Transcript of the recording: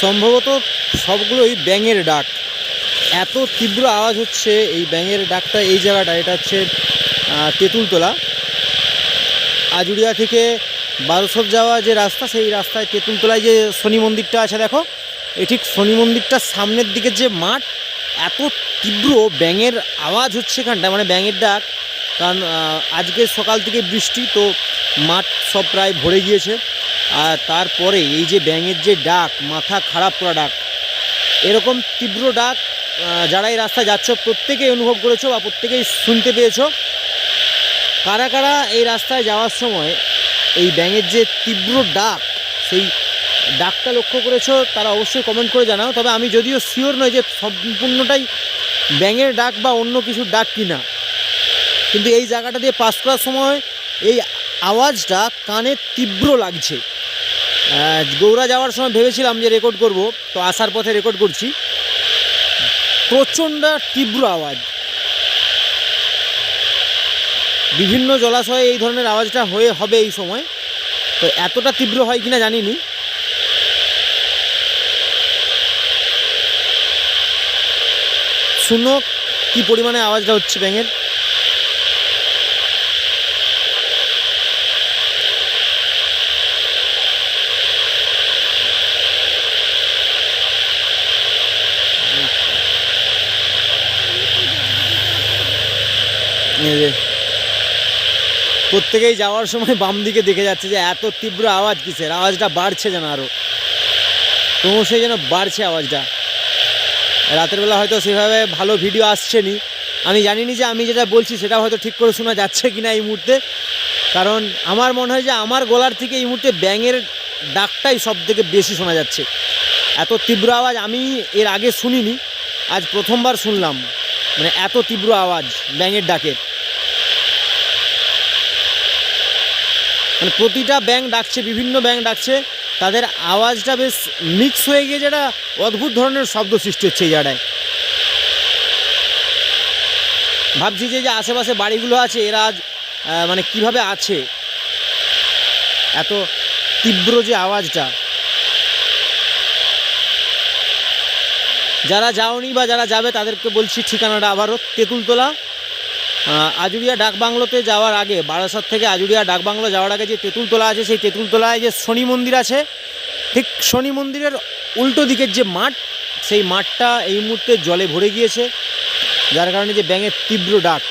সম্ভবত সবগুলোই ব্যাঙের ডাক। এত তীব্র আওয়াজ হচ্ছে এই ব্যাঙের ডাকটা এই জায়গাটা, এটা হচ্ছে তেঁতুলতলা। আজুরিয়া থেকে বারোসর যাওয়া যে রাস্তা, সেই রাস্তায় তেঁতুলতলায় যে শনি মন্দিরটা আছে, দেখো এই ঠিক শনি মন্দিরটার সামনের দিকে যে মাঠ, এত তীব্র ব্যাঙের আওয়াজ হচ্ছে এখানটা মানে ব্যাঙের ডাক। কারণ আজকে সকাল থেকে বৃষ্টি, তো মাঠ সব প্রায় ভরে গিয়েছে। আর তারপরে এই যে ব্যাঙের যে ডাক, মাথা খারাপ করা ডাক, এরকম তীব্র ডাক যারা এই রাস্তায় যাচ্ছ, প্রত্যেকেই অনুভব করেছ বা প্রত্যেকেই শুনতে পেয়েছ। কারা কারা এই রাস্তায় যাওয়ার সময় এই ব্যাঙের যে তীব্র ডাক, সেই ডাকটা লক্ষ্য করেছ, তারা অবশ্যই কমেন্ট করে জানাও। তবে আমি যদিও শিওর নই যে সম্পূর্ণটাই ব্যাঙের ডাক বা অন্য কিছুর ডাক কিনা। কিন্তু এই জায়গাটা দিয়ে পাস করার সময় এই আওয়াজটা কানে তীব্র লাগছে। গৌড়া যাওয়ার সময় ভেবেছিলাম যে রেকর্ড করব, তো আসার পথে রেকর্ড করছি। প্রচণ্ড তীব্র আওয়াজ। বিভিন্ন জলাশয়ে এই ধরনের আওয়াজটা হয়ে, হবে এই সময়। তো এতটা তীব্র হয় কিনা জানিনি। শুনো কি পরিমাণে আওয়াজটা হচ্ছে ব্যাঙের। প্রত্যেকেই যাওয়ার সময় বাম দিকে দেখে যাচ্ছে যে এত তীব্র আওয়াজ কিসের? আওয়াজটা বাড়ছে যেন আরও ক্রমশই যেন বাড়ছে আওয়াজটা। রাতের বেলা হয়তো সেভাবে ভালো ভিডিও আসছে নি আমি জানিনি যে আমি যেটা বলছি সেটা হয়তো ঠিক করে শোনা যাচ্ছে কিনা এই মুহূর্তে। কারণ আমার মনে হয় যে আমার গলার থেকে এই মুহূর্তে ব্যাঙের ডাকটাই সব থেকে বেশি শোনা যাচ্ছে। এত তীব্র আওয়াজ আমি এর আগে শুনিনি, আজ প্রথমবার শুনলাম। মানে এত তীব্র আওয়াজ ব্যাঙের ডাকের মানে প্রতিটা ব্যাঙ ডাকছে, বিভিন্ন ব্যাঙ ডাকছে। তাদের আওয়াজটা বেশ মিক্স হয়ে গিয়ে যেটা অদ্ভুত ধরনের শব্দ সৃষ্টি হচ্ছে এই জায়গায় ভাবছি যে যে আশেপাশে বাড়িগুলো আছে, এরা আজ মানে কীভাবে আছে? এত তীব্র যে আওয়াজটা। যারা যাওনি বা যারা যাবে, তাদেরকে বলছি ঠিকানাটা আবারও তেঁতুলতলা আজুরিয়া ডাকবাংলোতে যাওয়ার আগে, বারাসাত থেকে আজুরিয়া ডাকবাংলো যাওয়ার আগে যে তেঁতুলতলা আছে, সেই তেঁতুলতলায় যে শনি মন্দির আছে, ঠিক শনি মন্দিরের উল্টো দিকের যে মাঠ, সেই মাঠটা এই মুহূর্তে জলে ভরে গিয়েছে, যার কারণে যে ব্যাঙের তীব্র ডাক।